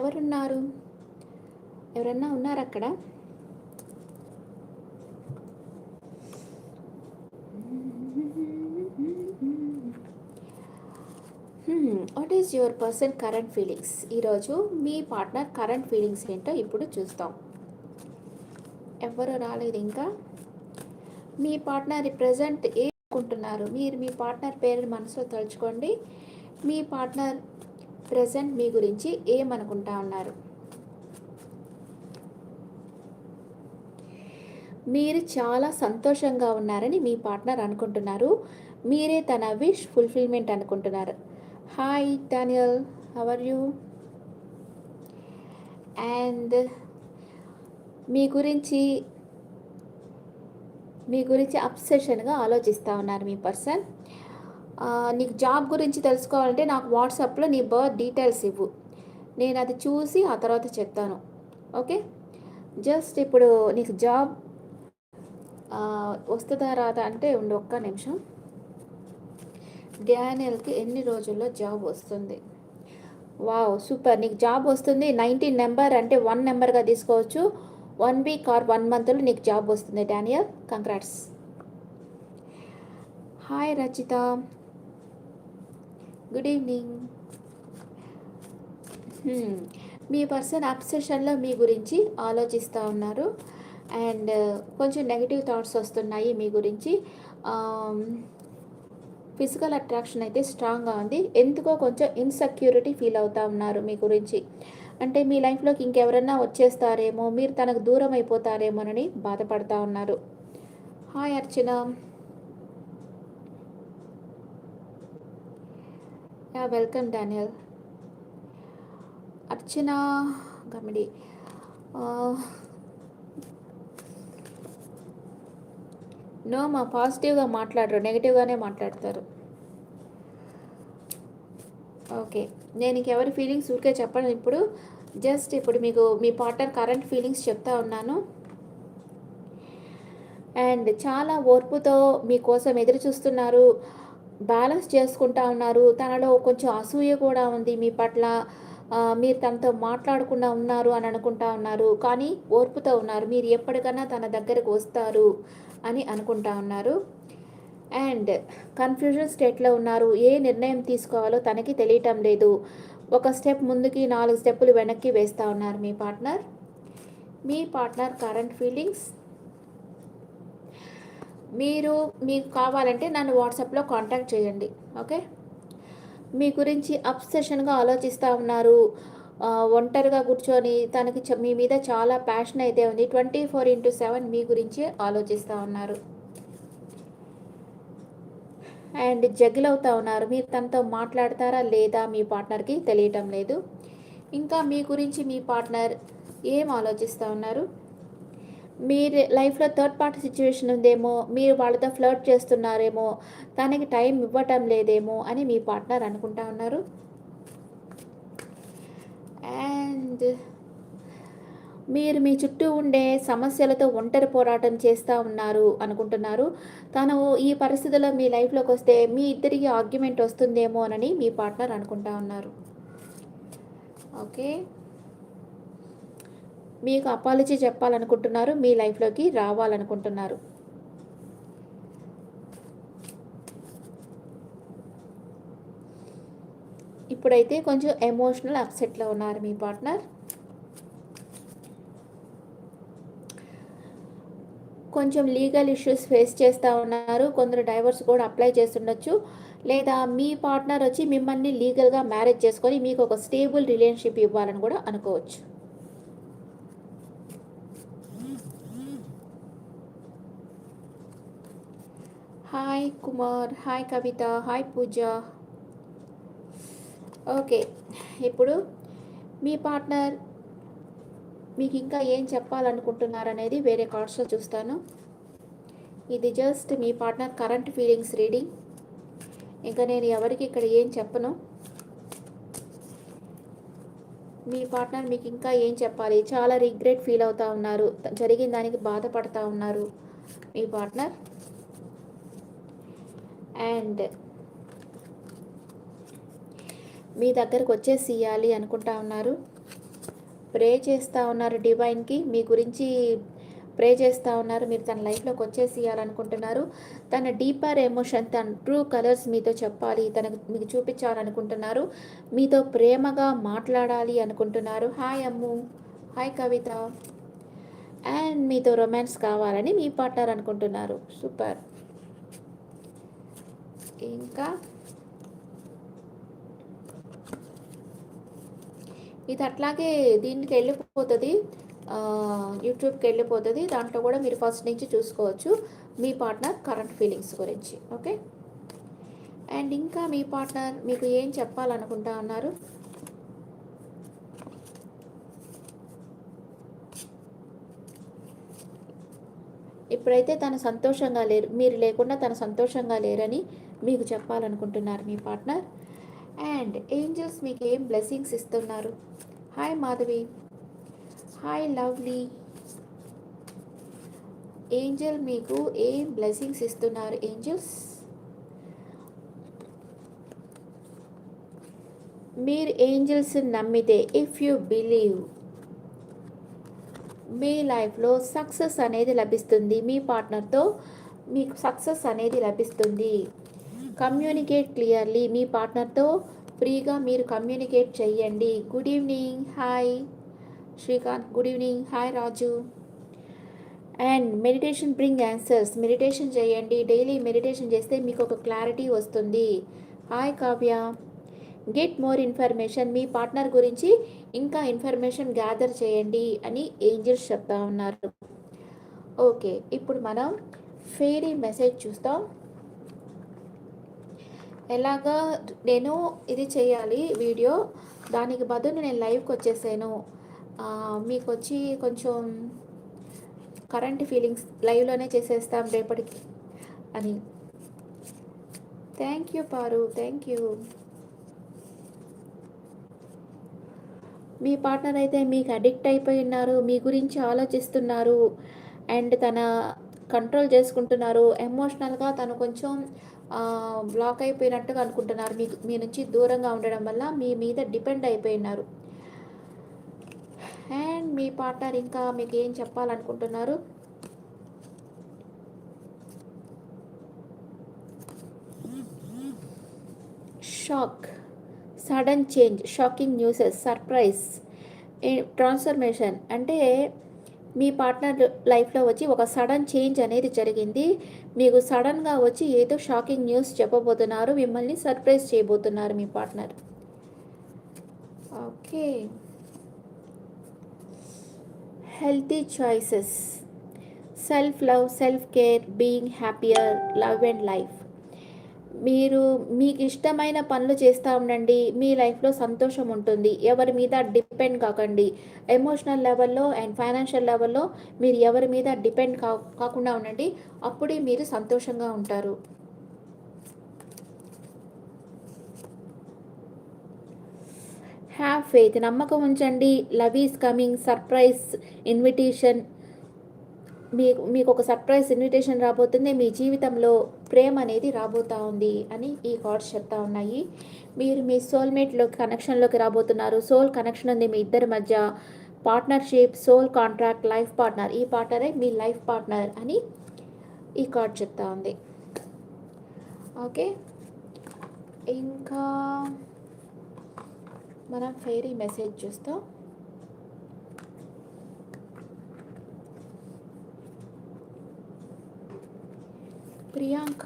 ఎవరున్నారు? ఎవరన్నా ఉన్నారు అక్కడ? What is your person current feelings ఈరోజు మీ పార్ట్నర్ కరెంట్ ఫీలింగ్స్ ఏంటో ఇప్పుడు చూస్తాం. ఎవరు రాలేదు ఇంకా? మీ పార్ట్నర్ ప్రజెంట్ ఏమనుకుంటున్నారు మీరు మీ పార్ట్నర్ పేరుని మనసులో తలుచుకోండి. మీ పార్ట్నర్ ప్రజెంట్ మీ గురించి ఏమనుకుంటా ఉన్నారు? మీరు చాలా సంతోషంగా ఉన్నారని మీ పార్ట్నర్ అనుకుంటున్నారు. మీరే తన విష్ ఫుల్ఫిల్మెంట్ అనుకుంటున్నారు. Hi Daniel how are you and మీ గురించి మీ గురించి అప్సెషన్గా ఆలోచిస్తూ ఉన్నారు మీ పర్సన్ నీకు జాబ్ గురించి తెలుసుకోవాలంటే నాకు వాట్సాప్లో నీ బర్త్ డీటెయిల్స్ ఇవ్వు. నేను అది చూసి ఆ తర్వాత చెప్తాను. ఓకే? జస్ట్ ఇప్పుడు నీకు జాబ్ వస్తుందా రాదా అంటే ఉండి ఒక్క నిమిషం. డానియల్కి ఎన్ని రోజుల్లో జాబ్ వస్తుంది? Wow super. నీకు జాబ్ వస్తుంది నైన్టీన్ నెంబర్ అంటే వన్ నెంబర్గా తీసుకోవచ్చు. వన్ వీక్ ఆర్ వన్ మంత్లో నీకు జాబ్ వస్తుంది. Daniel congrats. Hi Rachitha. Good evening hmm. మీ పర్సన్ అప్సెషన్లో మీ గురించి ఆలోచిస్తూ ఉన్నారు. అండ్ uh, కొంచెం నెగిటివ్ థాట్స్ వస్తున్నాయి మీ గురించి. Um, ఫిజికల్ అట్రాక్షన్ అయితే స్ట్రాంగ్గా ఉంది. ఎందుకో కొంచెం ఇన్సెక్యూరిటీ ఫీల్ అవుతూ ఉన్నారు మీ గురించి. అంటే మీ లైఫ్లోకి ఇంకెవరన్నా వచ్చేస్తారేమో మీరు తనకు దూరం అయిపోతారేమోనని బాధపడతా ఉన్నారు. Hi Archana. Yeah welcome Daniel. Archana Gamidi. No మా పాజిటివ్గా మాట్లాడరు నెగిటివ్గానే మాట్లాడతారు. ఓకే నేను ఇంకెవరి ఫీలింగ్స్ ఊరికే చెప్పను ఇప్పుడు. జస్ట్ ఇప్పుడు మీకు మీ పార్ట్నర్ కరెంట్ ఫీలింగ్స్ చెప్తా ఉన్నాను. అండ్ చాలా ఓర్పుతో మీకోసం ఎదురు చూస్తున్నారు బ్యాలెన్స్ చేసుకుంటా ఉన్నారు. తనలో కొంచెం అసూయ కూడా ఉంది. మీ పట్ల మీరు తనతో మాట్లాడకుండా ఉన్నారు అని అనుకుంటా ఉన్నారు. కానీ ఓర్పుతో ఉన్నారు. మీరు ఎప్పటికైనా తన దగ్గరకు వస్తారు అని అనుకుంటా ఉన్నారు. అండ్ కన్ఫ్యూజన్ స్టేట్లో ఉన్నారు. ఏ నిర్ణయం తీసుకోవాలో తనకి తెలియటం లేదు. ఒక స్టెప్ ముందుకి నాలుగు స్టెప్పులు వెనక్కి వేస్తూ ఉన్నారు మీ పార్ట్నర్. మీ పార్ట్నర్ కరెంట్ ఫీలింగ్స్ మీరు మీకు కావాలంటే నన్ను వాట్సాప్లో కాంటాక్ట్ చేయండి. ఓకే? మీ గురించి అప్సెషన్గా ఆలోచిస్తూ ఉన్నారు. ఒంటరిగా కూర్చొని తనకి మీ మీద చాలా ప్యాషన్ అయితే ఉంది. ట్వంటీ ఫోర్ ఇంటూ సెవెన్ మీ గురించి ఆలోచిస్తూ ఉన్నారు. అండ్ జగిల్ అవుతూ ఉన్నారు. మీరు తనతో మాట్లాడతారా లేదా మీ పార్ట్నర్కి తెలియటం లేదు. ఇంకా మీ గురించి మీ పార్ట్నర్ ఏం ఆలోచిస్తూ ఉన్నారు? మీరు లైఫ్లో థర్డ్ పార్టీ సిచ్యువేషన్ ఉందేమో మీరు వాళ్ళతో ఫ్లర్ట్ చేస్తున్నారేమో తనకి టైం ఇవ్వటం లేదేమో అని మీ పార్ట్నర్ అనుకుంటా ఉన్నారు. అండ్ మీరు మీ చుట్టూ ఉండే సమస్యలతో ఒంటరి పోరాటం చేస్తూ ఉన్నారు అనుకుంటున్నారు. తను ఈ పరిస్థితుల్లో మీ లైఫ్లోకి వస్తే మీ ఇద్దరికి ఆర్గ్యుమెంట్ వస్తుందేమో అని మీ పార్ట్నర్ అనుకుంటా ఉన్నారు. ఓకే. మీకు అపాలజీ చెప్పాలనుకుంటున్నారు మీ లైఫ్లోకి రావాలనుకుంటున్నారు. ఇప్పుడైతే కొంచెం ఎమోషనల్ అప్సెట్లో ఉన్నారు మీ పార్ట్నర్ కొంచెం లీగల్ ఇష్యూస్ ఫేస్ చేస్తూ ఉన్నారు కొందరు డైవర్స్ కూడా అప్లై చేస్తుండొచ్చు. లేదా మీ పార్ట్నర్ వచ్చి మిమ్మల్ని లీగల్గా మ్యారేజ్ చేసుకొని మీకు ఒక స్టేబుల్ రిలేషన్షిప్ ఇవ్వాలని కూడా అనుకోవచ్చు. Hi Kumar hi Kavitha hi Pooja okay ఇప్పుడు మీ పార్ట్నర్ మీకు ఇంకా ఏం చెప్పాలనుకుంటున్నారనేది వేరే కార్డ్స్లో చూస్తాను. ఇది జస్ట్ మీ పార్ట్నర్ కరెంట్ ఫీలింగ్స్ రీడింగ్ ఇంకా నేను ఎవరికి ఇక్కడ ఏం చెప్పను? మీ పార్ట్నర్ మీకు ఇంకా ఏం చెప్పాలి? చాలా రిగ్రెట్ ఫీల్ అవుతూ ఉన్నారు. జరిగిన దానికి బాధపడుతూ ఉన్నారు మీ పార్ట్నర్ అండ్ మీ దగ్గరకు వచ్చేసి ఇవ్వాలి అనుకుంటా ఉన్నారు. ప్రే చేస్తూ ఉన్నారు డివైన్కి. మీ గురించి ప్రే చేస్తూ ఉన్నారు. మీరు తన లైఫ్లోకి వచ్చేసేయాలనుకుంటున్నారు తన డీపర్ ఎమోషన్ తన ట్రూ కలర్స్ మీతో చెప్పాలి. తనకు మీకు చూపించాలనుకుంటున్నారు. మీతో ప్రేమగా మాట్లాడాలి అనుకుంటున్నారు. Hi Ammu. Hi Kavitha. And మీతో రొమాన్స్ కావాలని మీ పార్ట్నర్ అనుకుంటున్నారు. సూపర్. ఇంకా ఇది అట్లాగే దీనికి వెళ్ళిపోతుంది. యూట్యూబ్కి వెళ్ళిపోతుంది. దాంట్లో కూడా మీరు ఫస్ట్ నుంచి చూసుకోవచ్చు మీ పార్ట్నర్ కరెంట్ ఫీలింగ్స్ గురించి. ఓకే? అండ్ ఇంకా మీ పార్ట్నర్ మీకు ఏం చెప్పాలనుకుంటా ఉన్నారు ఇప్పుడైతే తను సంతోషంగా లేరు మీరు లేకుండా తను సంతోషంగా లేరని మీకు చెప్పాలనుకుంటున్నారు మీ పార్ట్నర్. అండ్ ఏంజల్స్ మీకు ఏం బ్లెస్సింగ్స్ ఇస్తున్నారు? Hi Madhavi. Hi lovely. Angel మీకు ఏం బ్లెస్సింగ్స్ ఇస్తున్నారు ఏంజల్స్? మీరు ఏంజల్స్ నమ్మితే ఇఫ్ యు బిలీవ్ మీ లైఫ్లో సక్సెస్ అనేది లభిస్తుంది. మీ పార్ట్నర్తో మీకు సక్సెస్ అనేది లభిస్తుంది. Communicate clearly. మీ పార్ట్నర్తో ఫ్రీగా మీరు కమ్యూనికేట్ చెయ్యండి. Good evening. Hi. Srikanth good evening. Hi Raju. And meditation bring answers meditation చేయండి. డైలీ మెడిటేషన్ చేస్తే మీకు ఒక క్లారిటీ వస్తుంది. Hi Kavya. Get more information మీ పార్ట్నర్ గురించి ఇంకా ఇన్ఫర్మేషన్ గ్యాదర్ చేయండి అని ఏంజల్స్ చెప్తా ఉన్నారు. ఓకే ఇప్పుడు మనం ఫేరీ మెసేజ్ చూస్తాం. ఎలాగా నేను ఇది చేయాలి వీడియో దానికి బదులు నేను లైవ్కి వచ్చేసాను. మీకు వచ్చి కొంచెం కరెంట్ ఫీలింగ్స్ లైవ్లోనే చేసేస్తాం రేపటికి అని. Thank you Paru thank you. Me partner అయితే మీకు అడిక్ట్ అయిపోయి ఉన్నారు మీ గురించి ఆలోచిస్తున్నారు అండ్ తన కంట్రోల్ చేసుకుంటున్నారు. ఎమోషనల్గా తను కొంచెం బ్లాక్ అయిపోయినట్టుగా అనుకుంటున్నారు. మీకు మీ నుంచి దూరంగా ఉండడం వల్ల మీ మీద డిపెండ్ అయిపోయినారు అండ్ మీ పార్ట్నర్ ఇంకా మీకు ఏం చెప్పాలనుకుంటున్నారు? Shock. Sudden change shocking newses surprise transformation. అంటే మీ పార్ట్నర్ లైఫ్లో వచ్చి ఒక సడన్ చేంజ్ అనేది జరిగింది. మీకు సడన్గా వచ్చి ఏదో షాకింగ్ న్యూస్ చెప్పబోతున్నారు. మిమ్మల్ని సర్ప్రైజ్ చేయబోతున్నారు మీ partner. Okay. Healthy choices. Self love self care being happier love and life. మీరు మీకు ఇష్టమైన పనులు చేస్తూ ఉండండి. మీ లైఫ్లో సంతోషం ఉంటుంది. ఎవరి మీద డిపెండ్ కాకండి. ఎమోషనల్ లెవెల్లో అండ్ ఫైనాన్షియల్ లెవెల్లో మీరు ఎవరి మీద డిపెండ్ కా కాకుండా ఉండండి. అప్పుడే మీరు సంతోషంగా ఉంటారు. హ్యావ్ ఫెయిత్ నమ్మకం ఉంచండి. Love is coming. Surprise. Invitation. మీకు మీకు ఒక సర్ప్రైజ్ ఇన్విటేషన్ రాబోతుంది. మీ జీవితంలో ప్రేమ అనేది రాబోతూ ఉంది అని ఈ కార్డ్స్ చెప్తా ఉన్నాయి. మీరు మీ సోల్మేట్లోకి కనెక్షన్లోకి రాబోతున్నారు. సోల్ కనెక్షన్ ఉంది మీ ఇద్దరి మధ్య. Partnership soul contract life partner ఈ పార్ట్నరే మీ లైఫ్ పార్ట్నర్ అని ఈ కార్డ్ చెప్తా ఉంది. ఓకే ఇంకా మనం ఫెయిరీ మెసేజ్ చూస్తాం. ప్రియాంక.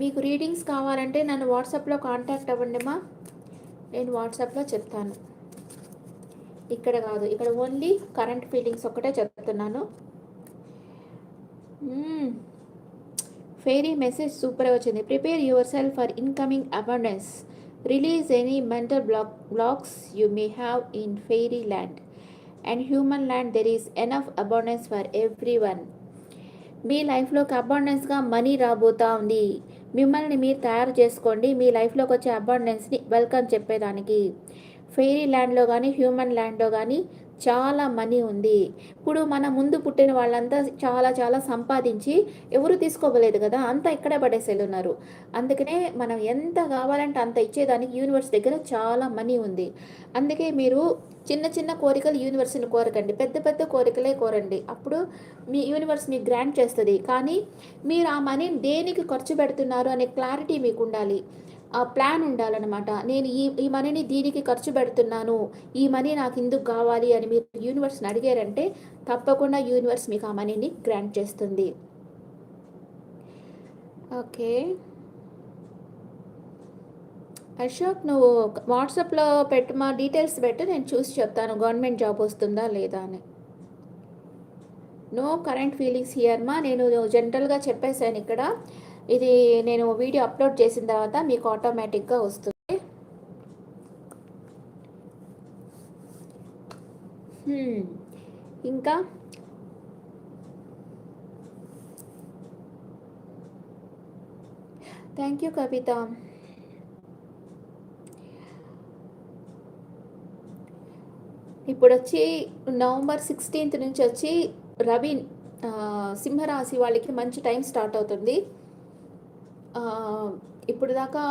మీకు రీడింగ్స్ కావాలంటే నన్ను వాట్సాప్లో కాంటాక్ట్ అవ్వండి మా. నేను వాట్సాప్లో చెప్తాను. ఇక్కడ కాదు ఇక్కడ ఓన్లీ కరెంట్ ఫీలింగ్స్ ఒక్కటే చెప్తున్నాను. ఫెయిరీ మెసేజ్ సూపర్ వచ్చింది. Prepare your self for incoming abundance. Release any mental block blocks you may have in fairy land. And human land there is enough abundance for every one మీ లైఫ్లోకి అబాండెన్స్గా money రాబోతా ఉంది. మిమ్మల్ని మీరు తయారు చేసుకోండి. మీ లైఫ్లోకి వచ్చే అబాండెన్స్ని వెల్కమ్ చెప్పేదానికి. ఫెయిరీ ల్యాండ్లో కానీ హ్యూమన్ ల్యాండ్లో కానీ చాలా మనీ ఉంది. ఇప్పుడు మన ముందు పుట్టిన వాళ్ళంతా చాలా చాలా సంపాదించి ఎవరు తీసుకోవలేదు కదా అంతా ఇక్కడే పడేసేళ్ళున్నారు ఉన్నారు. అందుకనే మనం ఎంత కావాలంటే అంత ఇచ్చేదానికి యూనివర్స్ దగ్గర చాలా మనీ ఉంది. అందుకే మీరు చిన్న చిన్న కోరికలు యూనివర్స్ని కోరకండి. పెద్ద పెద్ద కోరికలే కోరండి. అప్పుడు మీ యూనివర్స్ మీకు గ్రాంట్ చేస్తుంది. కానీ మీరు ఆ మనీని దేనికి ఖర్చు పెడుతున్నారు అనే క్లారిటీ మీకు ఉండాలి ఆ ప్లాన్ ఉండాలన్నమాట. నేను ఈ ఈ మనీని దీనికి ఖర్చు పెడుతున్నాను. ఈ మనీ నాకు ఇందుకు కావాలి అని మీరు యూనివర్స్ని అడిగారంటే తప్పకుండా యూనివర్స్ మీకు ఆ మనీని గ్రాంట్ చేస్తుంది. ఓకే. అశోక్ నువ్వు వాట్సాప్లో పెట్టు మా డీటెయిల్స్ పెట్టు నేను చూసి చెప్తాను. గవర్నమెంట్ జాబ్ వస్తుందా లేదా అని. నో కరెంట్ ఫీలింగ్స్ హియర్ మా. నేను జనరల్గా చెప్పేశాను ఇక్కడ. ఇది నేను వీడియో అప్లోడ్ చేసిన తర్వాత మీకు ఆటోమేటిక్గా వస్తుంది. ఇంకా? థ్యాంక్ యూ కవిత ఇప్పుడు వచ్చి నవంబర్ సిక్స్టీన్త్ నుంచి వచ్చి రవి సింహరాశి వాళ్ళకి మంచి టైం స్టార్ట్ అవుతుంది. ఇప్పుడు దాకా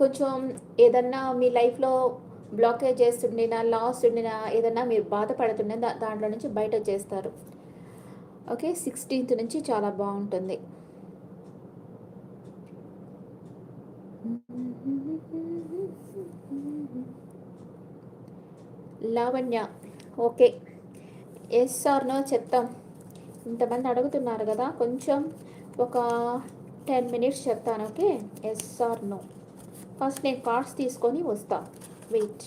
కొంచెం ఏదన్నా మీ లైఫ్లో బ్లాకేజ్ చేస్తుండినా లాస్ ఉండినా ఏదన్నా మీరు బాధపడుతుండే దాంట్లో నుంచి బయట చేస్తారు. ఓకే సిక్స్టీన్త్ నుంచి చాలా బాగుంటుంది. లావణ్య ఓకే. ఎస్ నో చెప్తాం. ఇంతమంది అడుగుతున్నారు కదా కొంచెం ఒక టెన్ మినిట్స్ చెప్తాను okay? Yes or no first నేను కార్డ్స్ తీసుకొని వస్తా. వెయిట్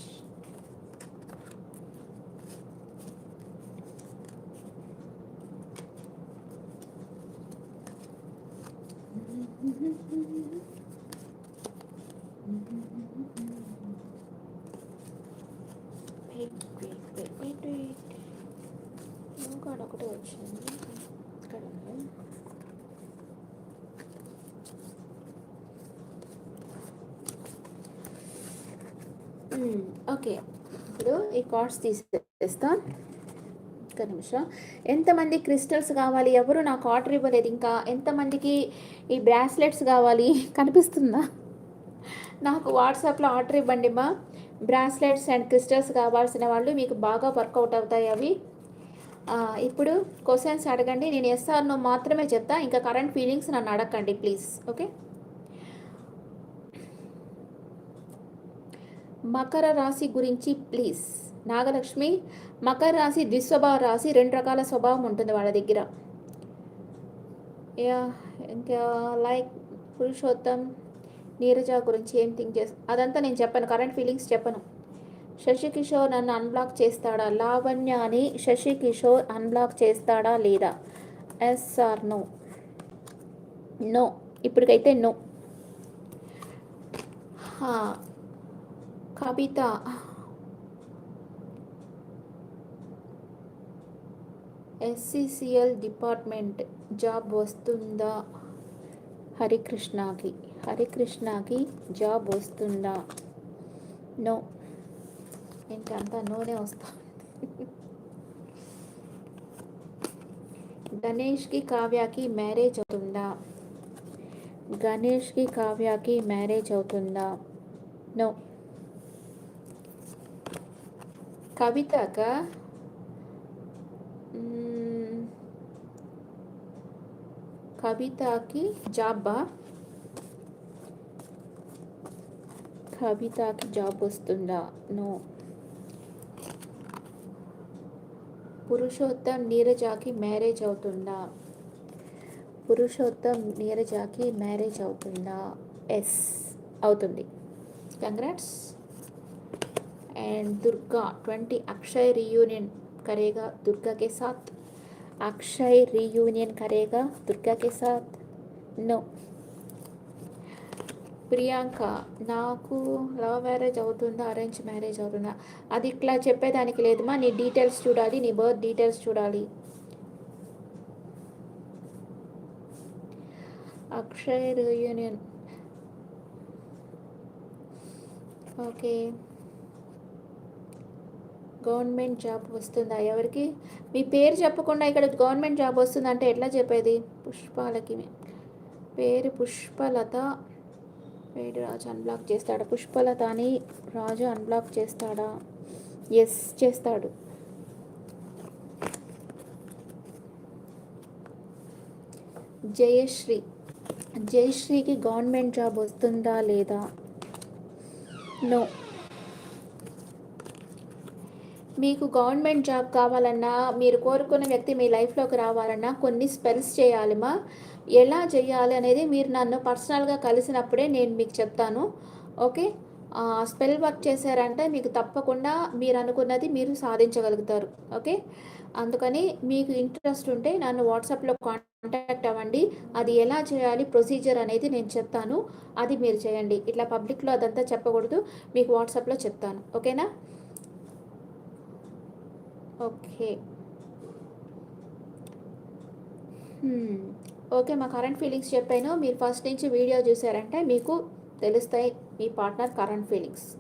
ఇంకా ఒకటి వచ్చింది ఇక్కడ ఓకే. ఇప్పుడు ఈ కార్డ్స్ తీసేస్తా. ఒక్క నిమిషం. ఎంతమంది క్రిస్టల్స్ కావాలి? ఎవరు నాకు ఆర్డర్ ఇవ్వలేదు ఇంకా. ఎంతమందికి ఈ బ్రాస్లెట్స్ కావాలి? కనిపిస్తుందా? నాకు వాట్సాప్లో ఆర్డర్ ఇవ్వండి మా. బ్రాస్లెట్స్ అండ్ క్రిస్టల్స్ కావాల్సిన వాళ్ళు మీకు బాగా వర్కౌట్ అవుతాయి అవి. ఇప్పుడు క్వశ్చన్స్ అడగండి. నేను ఎస్ఆర్నో మాత్రమే చెప్తా. ఇంకా కరెంట్ ఫీలింగ్స్ నన్ను అడగండి ప్లీజ్. ఓకే? మకర రాశి గురించి ప్లీజ్ నాగలక్ష్మి మకర రాశి ద్విస్వభావ రాశి రెండు రకాల స్వభావం ఉంటుంది వాళ్ళ దగ్గర. ఇంకా లైక్ పురుషోత్తం నీరజ గురించి ఏం థింక్ చేస్తా అదంతా నేను చెప్పాను కరెంట్ ఫీలింగ్స్ చెప్పను. శశికిషోర్ నన్ను అన్బ్లాక్ చేస్తాడా? లావణ్య అని శశికిషోర్ అన్బ్లాక్ చేస్తాడా లేదా? ఎస్ ఆర్ నో నో ఇప్పటికైతే no Kavitha. SCCL department job వస్తుందా? హరికృష్ణకి. హరికృష్ణకి జాబ్ వస్తుందా? నో. ఏంటంతా నూనె వస్తా? గణేష్కి కావ్యకి మ్యారేజ్ అవుతుందా? గణేష్కి కావ్యకి మ్యారేజ్ అవుతుందా? నో. కవితక కవితకి జాబా కవితకి జాబ్ వస్తుందా? నో పురుషోత్తం నీరజాకి మ్యారేజ్ అవుతుందా? పురుషోత్తం నీరజాకి మ్యారేజ్ అవుతుందా? ఎస్ అవుతుంది. Congrats and Durga twenty Akshay reunion करेगा दुर्गा के साथ अक्षय रियूनियन करेगा दुर्गा के साथ नो ప్రియాంక నాకు లవ్ మ్యారేజ్ అవుతుందా అరేంజ్ మ్యారేజ్ అవుతుందా అది ఇట్లా చెప్పేదానికి లేదమ్మా నీ డీటెయిల్స్ చూడాలి నీ బర్త్ డీటెయిల్స్ చూడాలి Akshay union okay government job వస్తుందా? ఎవరికి? మీ పేరు చెప్పకుండా ఇక్కడ గవర్నమెంట్ జాబ్ వస్తుందంటే ఎట్లా చెప్పేది? పుష్పాలకి పేరు పుష్పలత. పేరు రాజు అన్బ్లాక్ చేస్తాడా. పుష్పలత అని రాజు అన్బ్లాక్ చేస్తాడా? ఎస్ చేస్తాడు. జయశ్రీ. జయశ్రీకి గవర్నమెంట్ జాబ్ వస్తుందా లేదా? నో మీకు గవర్నమెంట్ జాబ్ కావాలన్నా మీరు కోరుకున్న వ్యక్తి మీ లైఫ్లోకి రావాలన్నా కొన్ని స్పెల్స్ చేయాలిమా ఎలా చేయాలి అనేది మీరు నన్ను పర్సనల్గా కలిసినప్పుడే నేను మీకు చెప్తాను. ఓకే? స్పెల్ వర్క్ చేశారంటే మీకు తప్పకుండా మీరు అనుకున్నది మీరు సాధించగలుగుతారు. ఓకే? అందుకని మీకు ఇంట్రెస్ట్ ఉంటే నన్ను వాట్సాప్లో కాంటాక్ట్ అవ్వండి. అది ఎలా చేయాలి ప్రొసీజర్ అనేది నేను చెప్తాను. అది మీరు చేయండి. ఇట్లా పబ్లిక్లో అదంతా చెప్పకూడదు. మీకు వాట్సాప్లో చెప్తాను. ఓకేనా? Okay okay. Hmm. మా కరెంట్ ఫీలింగ్స్ చెప్పాను. మీరు ఫస్ట్ నుంచి వీడియో చూసారంటే మీకు తెలుస్తాయి మీ partner current feelings.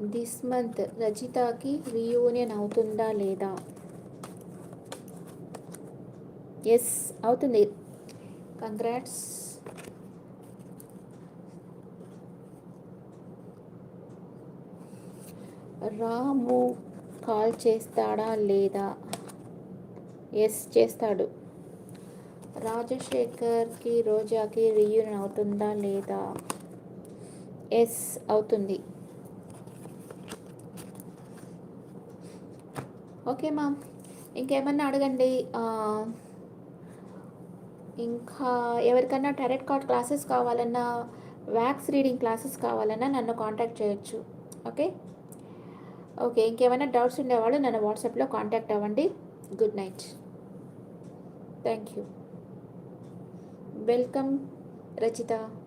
This month రజితకి reunion అవుతుందా లేదా? ఎస్ అవుతుంది. కంగ్రాట్స్. రాము కాల్ చేస్తాడా లేదా? ఎస్ చేస్తాడు. రాజశేఖర్‌కి, రోజాకి రీయూనియన్ అవుతుందా లేదా? ఎస్ అవుతుంది. ఓకే మామ్ ఇంకేమన్నా అడగండి. ఇంకా ఎవరికన్నా టెరెట్ కార్డ్ క్లాసెస్ కావాలన్నా, వ్యాక్స్ రీడింగ్ క్లాసెస్ కావాలన్నా నన్ను కాంటాక్ట్ చేయొచ్చు. ఓకే. ఓకే. ఇంకేమైనా డౌట్స్ ఉండేవాళ్ళు నన్ను వాట్సాప్‌లో కాంటాక్ట్ అవ్వండి. Good night. Thank you. Welcome Rachitha.